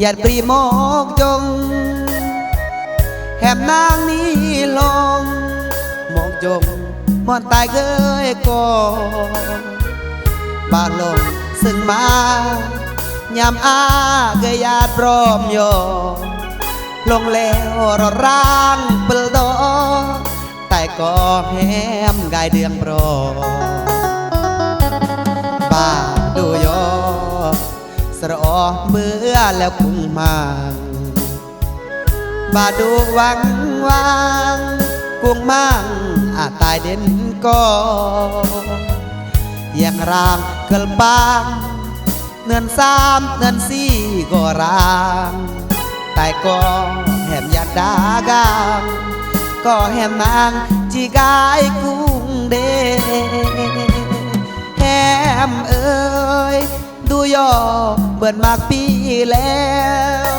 หยัดแหมนางบาอย่าปรีโมกจง แหมนางนี้ลงมองจงมอนตายเกยก่อนบานลงซึ่งมายามอาเกยาติพร้อมโยลงแล้วรอร่างเปิลดอแต่ก็แหมกายเดืองโปรบ้า เบื่อแล้วคงมางบาดูวังวางกุ้งมังอาตายเด่นก็ย่างร่างเกลบางเนินสามเนินสี่ก็ร่างตายก็แหมยาดากางก็แหมนางจีกายกุ้งเดแหมเอ้ย ดูยอเปิดมากปีแล้ว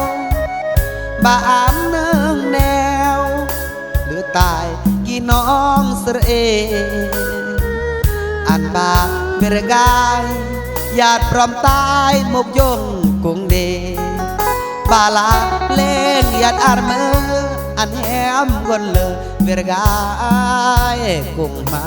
บาอามเนืองแนว เหลือตายกี่น้องสระเออันบาเบรกายญาติพร้อมตายมกยงกุงเดบาลาเล่นญาติอารเมอันแหมวนเลยเบรกายกุงมา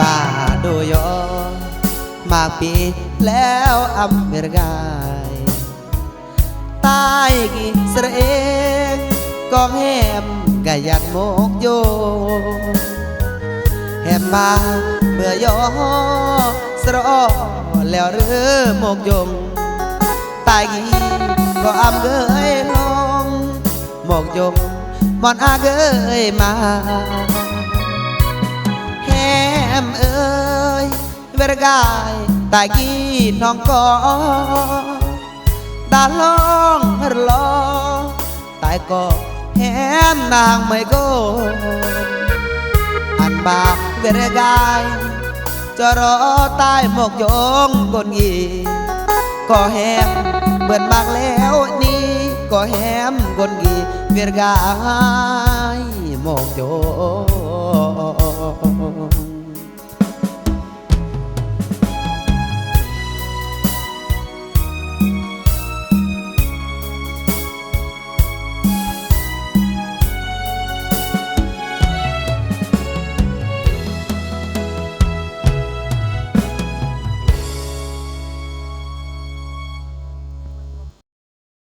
บาดูโยมากปีแล้วอำเมรกายตายกิสระเองกองแหมกะยัดโมกโยแหมบาเมื่อยอสระอแล้วหรือโมกยงตายกีก็อำเกยลงโมกยงมอนอาเกยมา มเอ้ยเวรกายตายกี้น้องก็ตาลองฮรลอตายก็แฮมนางไม่โกนอันบากเวรกายจะรอตายหมกยงกนยีก็แฮมเบิ่นบากแล้วนี่ก็แฮมกนยีเวรกายหมกยง